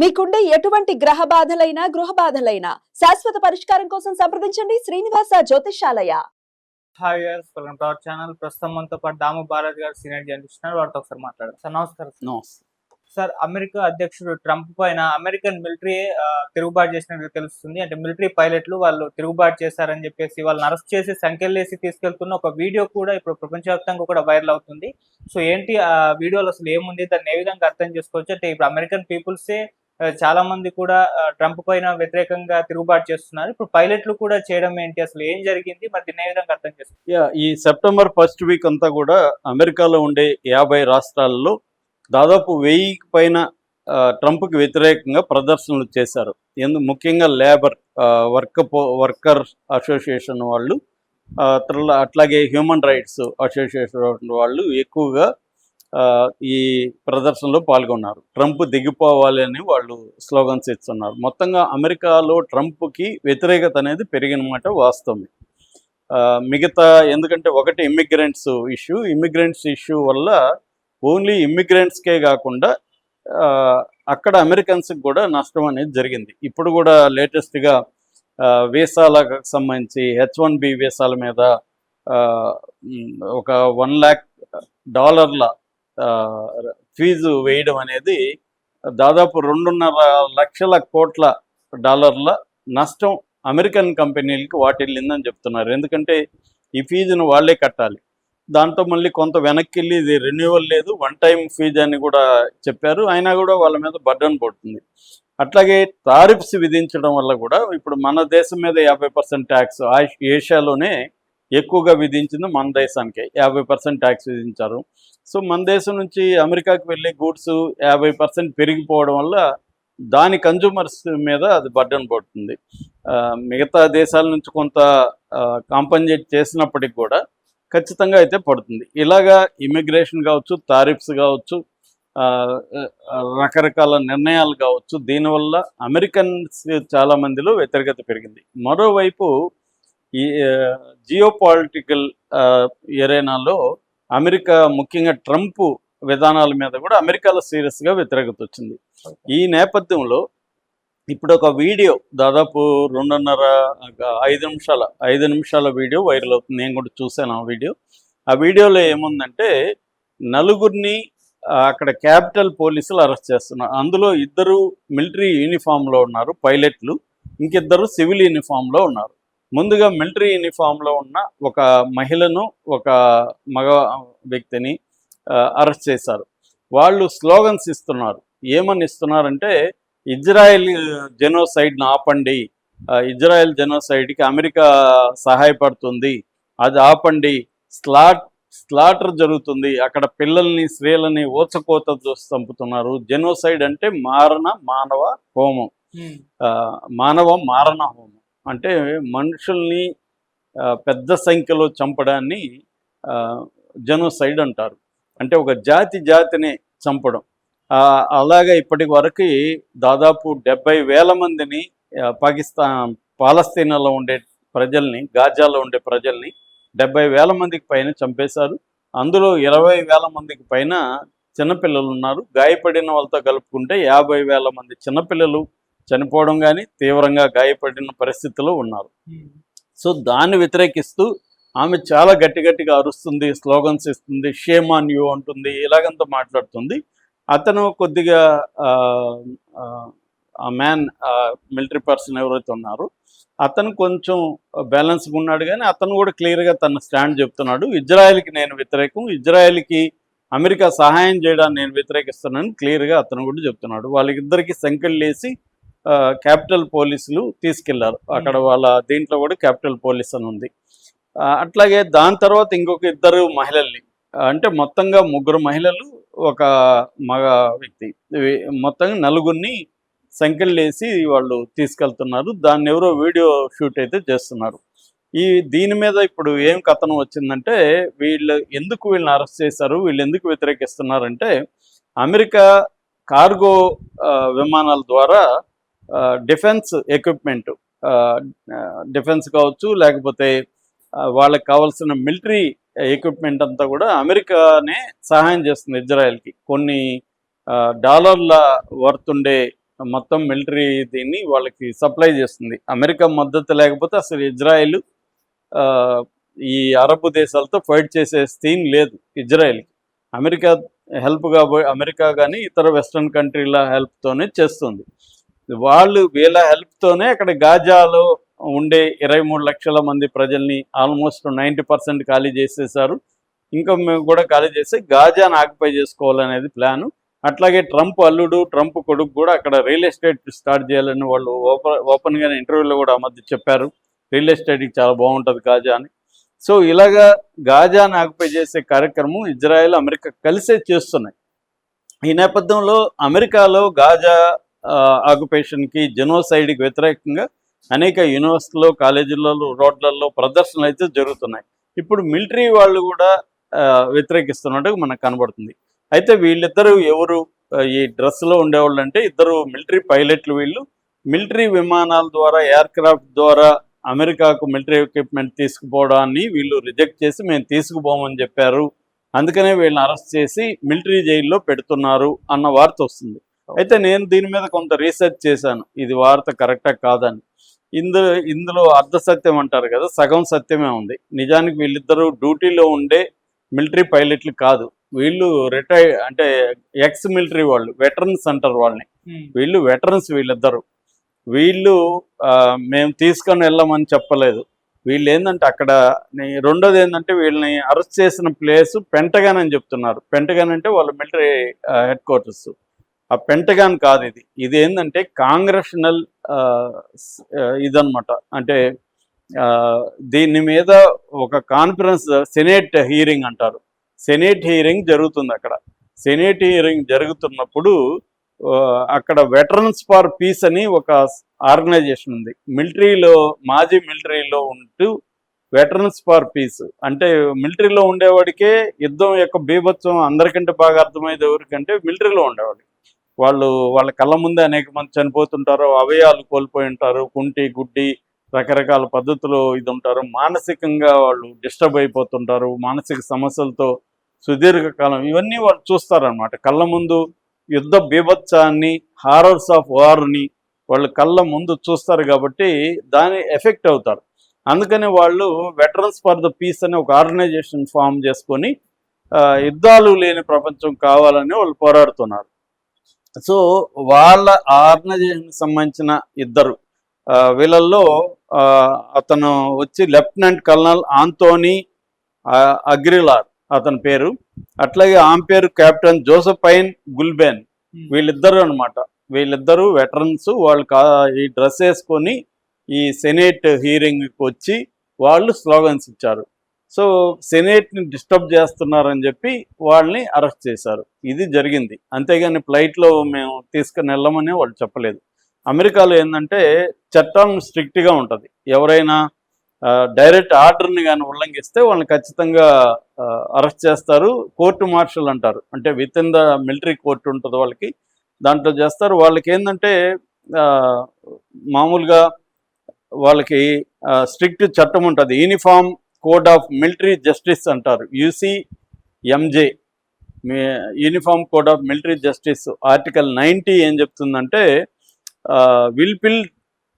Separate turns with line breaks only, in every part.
మీకుండే ఎటువంటి గ్రహ బాధలైనా గృహ బాధలైనా శాశ్వత పరిష్కారం కోసం సంప్రదించండి Srinivasa Jyothishalaya.
Hi welcome to our channel ప్రస్తుతం మనతో పాటు దాము భారత్ గారు సీనియర్ జర్నలిస్ట్ ఉన్నారు. వారితో ఒకసారి మాట్లాడారు సార్ నమస్కారం సార్.
నమస్తే.
సార్ అమెరికా అధ్యక్షుడు ట్రంప్ పైన అమెరికన్ మిలిటరీ తిరుగుబాటు చేసినట్టు తెలుస్తుంది. అంటే మిలిటరీ పైలట్లు వాళ్ళు తిరుగుబాటు చేశారని చెప్పేసి వాళ్ళని అరెస్ట్ చేసి సంఖ్యలేసి తీసుకెళ్తున్న ఒక వీడియో కూడా ఇప్పుడు ప్రపంచవ్యాప్తంగా కూడా వైరల్ అవుతుంది. సో ఏంటి ఆ వీడియోలో అసలు ఏముంది? దాన్ని ఏ విధంగా అర్థం చేసుకోవచ్చు? అంటే ఇప్పుడు అమెరికన్ పీపుల్సే చాలా మంది కూడా ట్రంప్ పైన వ్యతిరేకంగా తిరుగుబాటు చేస్తున్నారు. ఇప్పుడు పైలట్లు కూడా చేయడం ఏంటి? అసలు ఏం జరిగింది? మరి దీన్ని విధంగా అర్థం
చేస్తుంది ఈ సెప్టెంబర్ ఫస్ట్ వీక్ అంతా కూడా అమెరికాలో ఉండే యాభై రాష్ట్రాల్లో దాదాపు వెయ్యి పైన ట్రంప్కి వ్యతిరేకంగా ప్రదర్శనలు చేశారు. ఎందు ముఖ్యంగా లేబర్ వర్క్ వర్కర్ అసోసియేషన్ వాళ్ళు అట్లాగే హ్యూమన్ రైట్స్ అసోసియేషన్ వాళ్ళు ఎక్కువగా ఈ ప్రదర్శనలో పాల్గొన్నారు. ట్రంప్ దిగిపోవాలి అని వాళ్ళు స్లోగన్స్ ఇస్తున్నారు. మొత్తంగా అమెరికాలో ట్రంప్కి వ్యతిరేకత అనేది పెరిగినమాట వాస్తవమే. మిగతా ఎందుకంటే ఒకటి ఇమ్మిగ్రెంట్స్ ఇష్యూ ఇమ్మిగ్రెంట్స్ ఇష్యూ వల్ల ఓన్లీ ఇమ్మిగ్రెంట్స్కే కాకుండా అక్కడ అమెరికన్స్కి కూడా నష్టం అనేది జరిగింది. ఇప్పుడు కూడా లేటెస్ట్గా వీసాలకు సంబంధించి హెచ్ వన్ బి వీసాల మీద ఒక వన్ ల్యాక్ డాలర్ల ఫీజు వేయడం అనేది దాదాపు రెండున్నర లక్షల కోట్ల డాలర్ల నష్టం అమెరికన్ కంపెనీలకు వాటిల్లిందని చెప్తున్నారు. ఎందుకంటే ఈ ఫీజును వాళ్ళే కట్టాలి. దాంతో మళ్ళీ కొంత వెనక్కి వెళ్ళి ఇది రెన్యువల్ లేదు వన్ టైం ఫీజు అని కూడా చెప్పారు. అయినా కూడా వాళ్ళ మీద బడ్డన్ పడుతుంది. అట్లాగే టారిఫ్స్ విధించడం వల్ల కూడా ఇప్పుడు మన దేశం మీద యాభై పర్సెంట్ ట్యాక్స్ ఏషియాలోనే ఎక్కువగా విధించింది మన దేశానికి. యాభై పర్సెంట్ ట్యాక్స్ విధించారు. సో మన దేశం నుంచి అమెరికాకి వెళ్ళే గూడ్స్ యాభై పర్సెంట్ పెరిగిపోవడం వల్ల దాని కన్జ్యూమర్స్ మీద అది బర్డన్ పడుతుంది. మిగతా దేశాల నుంచి కొంత కాంపన్సేట్ చేసినప్పటికి కూడా ఖచ్చితంగా అయితే పడుతుంది. ఇలాగా ఇమిగ్రేషన్ కావచ్చు తారిఫ్స్ కావచ్చు రకరకాల నిర్ణయాలు కావచ్చు దీనివల్ల అమెరికన్స్ చాలా మందిలో వ్యతిరేకత పెరిగింది. మరోవైపు ఈ జియో పాలిటికల్ ఎరేనాలో అమెరికా ముఖ్యంగా ట్రంప్ విధానాల మీద కూడా అమెరికాలో సీరియస్గా వ్యతిరేకత వచ్చింది. ఈ నేపథ్యంలో ఇప్పుడు ఒక వీడియో దాదాపు రెండున్నర ఐదు నిమిషాల ఐదు నిమిషాల వీడియో వైరల్ అవుతుంది. నేను కూడా చూశాను ఆ వీడియో. ఆ వీడియోలో ఏముందంటే నలుగురిని అక్కడ క్యాపిటల్ పోలీసులు అరెస్ట్ చేస్తున్నారు. అందులో ఇద్దరు మిలిటరీ యూనిఫామ్లో ఉన్నారు పైలట్లు. ఇంకిద్దరు సివిల్ యూనిఫామ్లో ఉన్నారు. ముందుగా మిలిటరీ యూనిఫామ్లో ఉన్న ఒక మహిళను ఒక మగ వ్యక్తిని అరెస్ట్ చేశారు. వాళ్ళు స్లోగన్స్ ఇస్తున్నారు. ఏమని ఇస్తున్నారంటే ఇజ్రాయెల్ జెనోసైడ్ని ఆపండి. ఇజ్రాయెల్ జెనోసైడ్కి అమెరికా సహాయపడుతుంది. అది ఆపండి. స్లాట్ స్లాటర్ జరుగుతుంది. అక్కడ పిల్లల్ని స్త్రీలని ఓచకోత చూసి చంపుతున్నారు. జెనోసైడ్ అంటే మారణ మానవ హోమం. మానవ మారణ హోమం. అంటే మనుషుల్ని పెద్ద సంఖ్యలో చంపడాన్ని జనోసైడ్ అంటారు. అంటే ఒక జాతి జాతిని చంపడం. అలాగే ఇప్పటి వరకు దాదాపు డెబ్బై వేల మందిని పాకిస్తాన్ పాలస్తీనాలో ఉండే ప్రజల్ని గాజాలో ఉండే ప్రజల్ని డెబ్బై వేల మందికి పైన చంపేశారు. అందులో ఇరవై వేల మందికి పైన చిన్నపిల్లలు ఉన్నారు. గాయపడిన వాళ్ళతో కలుపుకుంటే యాభై వేల మంది చిన్నపిల్లలు చనిపోవడం కానీ తీవ్రంగా గాయపడిన పరిస్థితిలో ఉన్నారు. సో దాన్ని వ్యతిరేకిస్తూ ఆమె చాలా గట్టి గట్టిగా అరుస్తుంది స్లోగన్స్ ఇస్తుంది షేమ్ ఆన్ యూ అంటుంది ఇలాగంతా మాట్లాడుతుంది. అతను కొద్దిగా ఆ, మ్యాన్ మిలిటరీ పర్సన్ ఎవరైతే ఉన్నారో అతను కొంచెం బ్యాలెన్స్గా ఉన్నాడు కానీ అతను కూడా క్లియర్గా తన స్టాండ్ చెప్తున్నాడు. ఇజ్రాయెల్కి నేను వ్యతిరేకం ఇజ్రాయెల్కి అమెరికా సహాయం చేయడానికి నేను వ్యతిరేకిస్తున్నాను క్లియర్గా అతను కూడా చెప్తున్నాడు. వాళ్ళిద్దరికీ సంఖ్యలు వేసి క్యాపిటల్ పోలీసులు తీసుకెళ్ళారు. అక్కడ వాళ్ళ దీంట్లో కూడా క్యాపిటల్ పోలీస్ అని ఉంది. అట్లాగే దాని తర్వాత ఇంకొక ఇద్దరు మహిళల్ని అంటే మొత్తంగా ముగ్గురు మహిళలు ఒక మగ వ్యక్తి. మొత్తంగా నలుగురిని వేసి వాళ్ళు తీసుకెళ్తున్నారు. దాన్ని ఎవరో వీడియో షూట్ అయితే చేస్తున్నారు. ఈ దీని మీద ఇప్పుడు ఏం కథనం వచ్చిందంటే వీళ్ళు ఎందుకు వీళ్ళని అరెస్ట్ చేశారు వీళ్ళు ఎందుకు వ్యతిరేకిస్తున్నారంటే అమెరికా కార్గో విమానాల ద్వారా డిఫెన్స్ ఎక్విప్మెంట్ డిఫెన్స్ కావచ్చు లేకపోతే వాళ్ళకి కావాల్సిన మిలిటరీ ఎక్విప్మెంట్ అంతా కూడా అమెరికానే సహాయం చేస్తుంది ఇజ్రాయెల్కి. కొన్ని డాలర్ల వర్త్ ఉండే మొత్తం మిలిటరీ దీన్ని వాళ్ళకి సప్లై చేస్తుంది. అమెరికా మద్దతు లేకపోతే అసలు ఇజ్రాయెల్ ఈ అరబ్ దేశాలతో ఫైట్ చేసే స్థీన్ లేదు ఇజ్రాయెల్కి. అమెరికా హెల్ప్ అమెరికా కానీ ఇతర వెస్ట్రన్ కంట్రీల హెల్ప్తోనే చేస్తుంది. వాళ్ళు వీళ్ళ హెల్ప్తోనే అక్కడ గాజాలో ఉండే ఇరవై మూడు లక్షల మంది ప్రజల్ని ఆల్మోస్ట్ నైంటీ పర్సెంట్ ఖాళీ చేసేసారు. ఇంకా మేము కూడా ఖాళీ చేసి గాజాను ఆక్యుపై చేసుకోవాలనేది ప్లాను అట్లాగే ట్రంప్ అల్లుడు ట్రంప్ కొడుకు కూడా అక్కడ రియల్ ఎస్టేట్ స్టార్ట్ చేయాలని వాళ్ళు ఓపెన్ ఓపెన్గానే ఇంటర్వ్యూలో కూడా ఆ మధ్య చెప్పారు. రియల్ ఎస్టేట్కి చాలా బాగుంటుంది గాజా అని. సో ఇలాగా గాజాను ఆక్యుపై చేసే కార్యక్రమం ఇజ్రాయెల్ అమెరికా కలిసే చేస్తున్నాయి. ఈ నేపథ్యంలో అమెరికాలో గాజా ఆక్యుపేషన్కి జెనోసైడ్కి వ్యతిరేకంగా అనేక యూనివర్సిటీలో కాలేజీలలో రోడ్లలో ప్రదర్శనలు అయితే జరుగుతున్నాయి. ఇప్పుడు మిలిటరీ వాళ్ళు కూడా వ్యతిరేకిస్తున్నట్టు మనకు కనబడుతుంది. అయితే వీళ్ళిద్దరూ ఎవరు? ఈ డ్రెస్లో ఉండేవాళ్ళు అంటే ఇద్దరు మిలిటరీ పైలట్లు వీళ్ళు. మిలిటరీ విమానాల ద్వారా ఎయిర్ క్రాఫ్ట్ ద్వారా అమెరికాకు మిలిటరీ ఎక్విప్మెంట్ తీసుకుపోవడాన్ని వీళ్ళు రిజెక్ట్ చేసి మేము తీసుకుపోమని చెప్పారు. అందుకనే వీళ్ళని అరెస్ట్ చేసి మిలిటరీ జైల్లో పెడుతున్నారు అన్న వార్త వస్తుంది. అయితే నేను దీని మీద కొంత రీసెర్చ్ చేశాను. ఇది వార్త కరెక్టా కాదని. ఇందులో ఇందులో అర్ధ సత్యం అంటారు కదా సగం సత్యమే ఉంది. నిజానికి వీళ్ళిద్దరూ డ్యూటీలో ఉండే మిలిటరీ పైలట్లు కాదు. వీళ్ళు రిటైర్ అంటే ఎక్స్ మిలిటరీ వాళ్ళు వెటరన్స్ అంటారు వాళ్ళని. వీళ్ళు వెటరన్స్ వీళ్ళిద్దరు. వీళ్ళు మేము తీసుకొని వెళ్ళమని చెప్పలేదు. వీళ్ళు ఏంటంటే అక్కడ రెండోది ఏంటంటే వీళ్ళని అరెస్ట్ చేసిన ప్లేస్ పెంటగాన్ అని చెప్తున్నారు. పెంటగాన్ అంటే వాళ్ళ మిలిటరీ హెడ్ క్వార్టర్స్ ఆ పెంటగాన్ కాదు ఇది. ఇది ఏంటంటే కాంగ్రెషనల్ ఇదనమాట అంటే ఆ, దీని మీద ఒక కాన్ఫరెన్స్ సెనేట్ హీరింగ్ అంటారు. సెనేట్ హీరింగ్ జరుగుతుంది అక్కడ. సెనేట్ హీరింగ్ జరుగుతున్నప్పుడు అక్కడ వెటరన్స్ ఫార్ పీస్ అని ఒక ఆర్గనైజేషన్ ఉంది. మిలిటరీలో మాజీ మిలిటరీలో ఉంటూ వెటరన్స్ ఫార్ పీస్ అంటే మిలిటరీలో ఉండేవాడికే యుద్ధం యొక్క బీభత్సం అందరికంటే బాగా అర్థమయ్యేది ఎవరికంటే మిలిటరీలో ఉండేవాడికి వాళ్ళు వాళ్ళ కళ్ళ ముందే అనేక మంది చనిపోతుంటారు అవయాలు కోల్పోయి ఉంటారు కుంటి గుడ్డి రకరకాల పద్ధతులు ఇది ఉంటారు. మానసికంగా వాళ్ళు డిస్టర్బ్ అయిపోతుంటారు మానసిక సమస్యలతో సుదీర్ఘకాలం ఇవన్నీ వాళ్ళు చూస్తారనమాట కళ్ళ ముందు యుద్ధ బీభత్సాన్ని హారర్స్ ఆఫ్ వార్ని వాళ్ళు కళ్ళ ముందు చూస్తారు కాబట్టి దాని ఎఫెక్ట్ అవుతారు. అందుకని వాళ్ళు వెటరన్స్ ఫర్ ద పీస్ అనే ఒక ఆర్గనైజేషన్ ఫామ్ చేసుకొని యుద్ధాలు లేని ప్రపంచం కావాలని వాళ్ళు పోరాడుతున్నారు. సో వాళ్ళ ఆర్గనైజేషన్ సంబంధించిన ఇద్దరు వీళ్ళల్లో అతను వచ్చి లెఫ్టినెంట్ కల్నల్ ఆంతోనీ అగ్రిలార్ అతని పేరు. అట్లాగే ఆమె పేరు కెప్టెన్ జోసఫైన్ గుల్బెన్. వీళ్ళిద్దరు అన్నమాట. వీళ్ళిద్దరూ వెటరన్స్ వాళ్ళు ఈ డ్రెస్ వేసుకొని ఈ సెనేట్ హీరింగ్కి వచ్చి వాళ్ళు స్లోగన్స్ ఇచ్చారు. సో సెనేట్ని డిస్టర్బ్ చేస్తున్నారని చెప్పి వాళ్ళని అరెస్ట్ చేశారు. ఇది జరిగింది. అంతేగాని ఫ్లైట్లో మేము తీసుకుని వెళ్ళమని వాళ్ళు చెప్పలేదు. అమెరికాలో ఏంటంటే చట్టం స్ట్రిక్ట్గా ఉంటుంది. ఎవరైనా డైరెక్ట్ ఆర్డర్ని కానీ ఉల్లంఘిస్తే వాళ్ళని ఖచ్చితంగా అరెస్ట్ చేస్తారు. కోర్టు మార్షల్ అంటారు. అంటే with in the military court ఉంటుంది వాళ్ళకి. దాంట్లో చేస్తారు. వాళ్ళకి ఏంటంటే మామూలుగా వాళ్ళకి స్ట్రిక్ట్ చట్టం ఉంటుంది. Uniform code of military justice అంటారు. U C M J uniform code of military justice article ninety ఏం చెప్తుందంటే విల్పిల్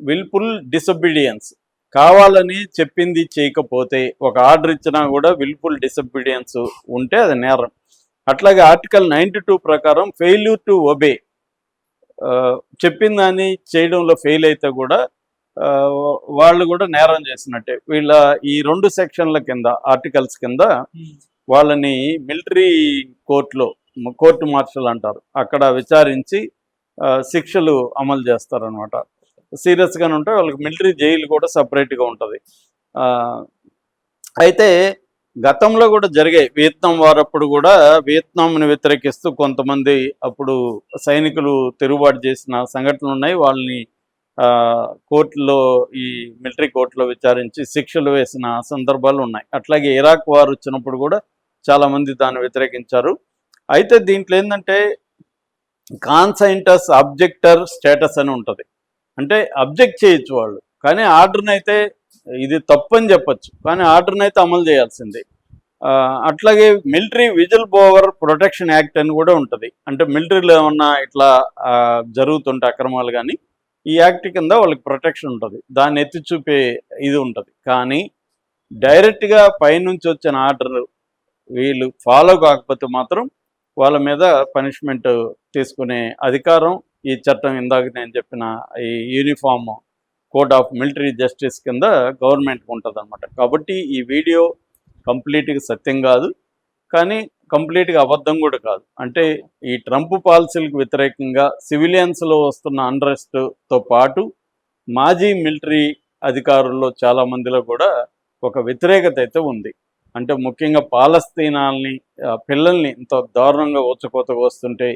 విల్ఫుల్ డిసొబీడియన్స్. కావాలని చెప్పింది చేయకపోతే ఒక ఆర్డర్ ఇచ్చినా కూడా విల్ఫుల్ డిసొబీడియన్స్ ఉంటే అది నేరం. అట్లాగే ఆర్టికల్ నైంటీ టూ ప్రకారం ఫెయిల్యూర్ టు ఒబే. చెప్పిన దాన్ని చేయడంలో ఫెయిల్ అయితే కూడా వాళ్ళు కూడా నేరం చేసినట్టే. వీళ్ళ ఈ రెండు సెక్షన్ల కింద ఆర్టికల్స్ కింద వాళ్ళని మిలిటరీ కోర్టులో కోర్టు మార్షల్ అంటారు. అక్కడ విచారించి శిక్షలు అమలు చేస్తారనమాట సీరియస్గానే ఉంటే వాళ్ళకి మిలిటరీ జైలు కూడా సపరేట్గా ఉంటుంది. అయితే గతంలో కూడా జరిగాయి. వియత్నాం వారప్పుడు కూడా వియత్నాంని వ్యతిరేకిస్తూ కొంతమంది అప్పుడు సైనికులు తిరుగుబాటు చేసిన సంఘటనలు ఉన్నాయి. వాళ్ళని కోర్టులో ఈ మిలిటరీ కోర్టులో విచారించి శిక్షలు వేసిన సందర్భాలు ఉన్నాయి. అట్లాగే ఇరాక్ వారు వచ్చినప్పుడు కూడా చాలామంది దాన్ని వ్యతిరేకించారు. అయితే దీంట్లో ఏంటంటే కాన్సైంటస్ అబ్జెక్టర్ స్టేటస్ అని ఉంటుంది. అంటే అబ్జెక్ట్ చేయొచ్చు వాళ్ళు. కానీ ఆర్డర్ని అయితే ఇది తప్పని చెప్పచ్చు. కానీ ఆర్డర్ని అయితే అమలు చేయాల్సిందే. అట్లాగే military whistleblower protection act అని కూడా ఉంటుంది. అంటే మిలిటరీలో ఏమన్నా ఇట్లా జరుగుతుంటే అక్రమాలు కానీ ఈ యాక్ట్ కింద వాళ్ళకి ప్రొటెక్షన్ ఉంటుంది. దాన్ని ఎత్తి చూపే ఇది ఉంటుంది. కానీ డైరెక్ట్గా పైనుంచి వచ్చిన ఆర్డర్ వీళ్ళు ఫాలో కాకపోతే మాత్రం వాళ్ళ మీద పనిష్మెంట్ తీసుకునే అధికారం ఈ చట్టం ఇందాక నేను చెప్పిన ఈ uniform code of military justice కింద గవర్నమెంట్కి ఉంటుంది అనమాట కాబట్టి ఈ వీడియో కంప్లీట్గా సత్యం కాదు. కానీ కంప్లీట్గా అబద్ధం కూడా కాదు. అంటే ఈ ట్రంప్ పాలసీలకు వ్యతిరేకంగా సివిలియన్స్లో వస్తున్న అన్రెస్ట్తో పాటు మాజీ మిలిటరీ అధికారుల్లో చాలా మందిలో కూడా ఒక వ్యతిరేకత అయితే ఉంది. అంటే ముఖ్యంగా పాలస్తీనాల్ని పిల్లల్ని ఇంత దారుణంగా ఊచకోతకు వస్తుంటే